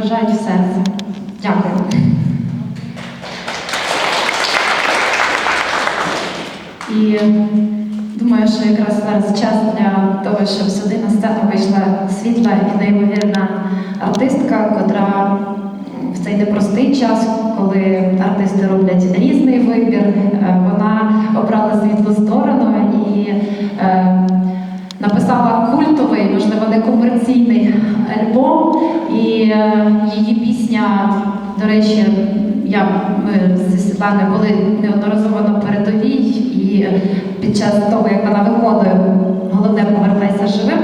вражають в серце. Дякую. І думаю, що якраз зараз час для того, щоб сюди на сцену вийшла світла і неймовірна артистка, котра в цей непростий час, коли артисти роблять різний вибір, е, вона обрала світлу сторону і е, написала культовий, можливо, не комерційний альбом. Е, її пісня, до речі, я ми зі Світланою були неодноразово на передовій, і під час того, як вона виконує головне повертайся живим,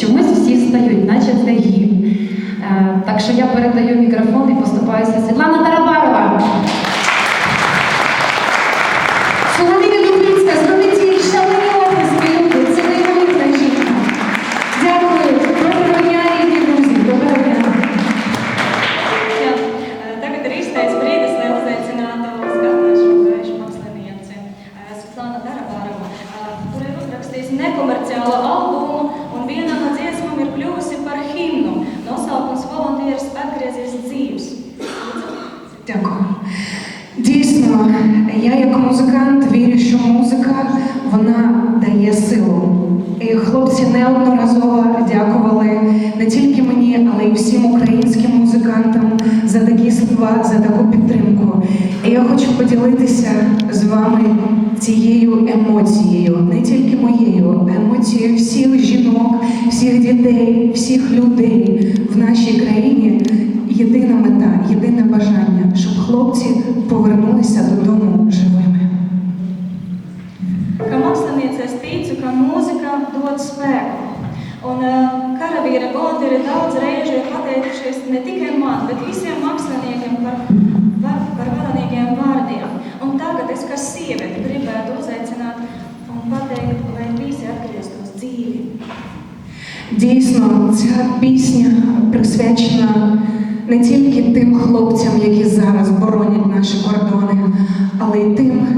чомусь всі встають, наче це гімн. Е, Так що я передаю мікрофон і поступаюся Світлана ir uzrakstījusi nekomerciālu albumu, un viena no dziesmām ir kļuvusi par himnu. Nosaukums Volunteers atgriezies dzīves. Дякую. Дійсно, я як музикант вірю, що музика вона дає силу. І хлопці неодноразово дякували не тільки мені, але й всім українським музикантам за такі слова, за таку підтримку. І я хочу поділитися з вами цією емоцією, не тільки моєю, емоцією всіх жінок, всіх дітей, всіх людей в нашій країні. Єдина мета, єдине бажання, щоб хлопці повернулися додому живими. Kā māksliniece es ticu, ka mūzika dod spēku. Un karavīra volunteeri daudz reižu ir pateikušies ne tikai man, bet visiem māksliniekiem par, es kā sieviete gribētu uzaicināt un pateikt, lai visi atgrieztos dzīvi. Дійсно, ця пісня присвячена не тільки тим хлопцям, які зараз боронять наші кордони, але й тим